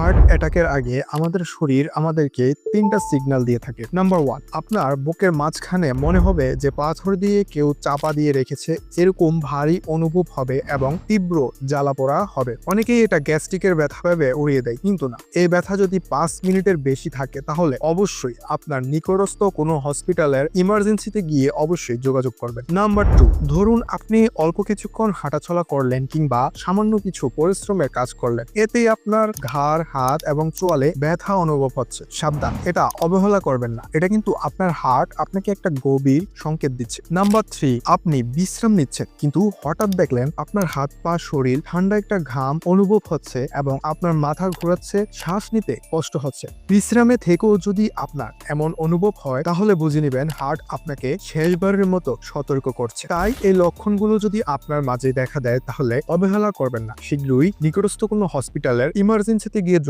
Heart অ্যাটাকের আগে আমাদের শরীর আমাদেরকে তিনটা সিগন্যাল দিয়ে থাকে। নাম্বার ওয়ান আপনার বুকের মাঝখানে মনে হবে যে পাথর দিয়ে কেউ চাপা দিয়ে রেখেছে, এরকম ভারী অনুভব হবে এবং তীব্র জ্বালা পোড়া হবে। অনেকেই এটা গ্যাস্ট্রিকের ব্যথা ভেবে উড়িয়ে দেয়, কিন্তু না। এই ব্যথা যদি পাঁচ মিনিটের বেশি থাকে, তাহলে অবশ্যই আপনার নিকটস্থ কোনো হসপিটালের ইমার্জেন্সিতে গিয়ে অবশ্যই যোগাযোগ করবেন। নাম্বার টু ধরুন আপনি অল্প কিছুক্ষণ হাঁটাচলা করলেন কিংবা সামান্য কিছু পরিশ্রমের কাজ করলেন এতেই আপনার ঘাড়, হাত এবং চোয়ালে ব্যথা অনুভব হচ্ছে। সাবধান, এটা অবহেলা করবেন না। এটা কিন্তু আপনার হার্ট আপনাকে একটা গভীর সংকেত দিচ্ছে। নাম্বার থ্রি, আপনি বিশ্রাম নিচ্ছেন, কিন্তু হঠাৎ দেখলেন আপনার হাত পা, শরীর ঠান্ডা একটা ঘাম অনুভব হচ্ছে এবং আপনার মাথা ঘোরাচ্ছে, শ্বাস নিতে কষ্ট হচ্ছে। বিশ্রামে থেকেও যদি আপনার এমন অনুভব হয়, তাহলে বুঝে নেবেন হার্ট আপনাকে শেষবারের মতো সতর্ক করছে। তাই এই লক্ষণগুলো যদি আপনার মাঝে দেখা দেয়, তাহলে অবহেলা করবেন না। শীঘ্রই নিকটস্থ কোনো হসপিটালের ইমার্জেন্সিতে গিয়ে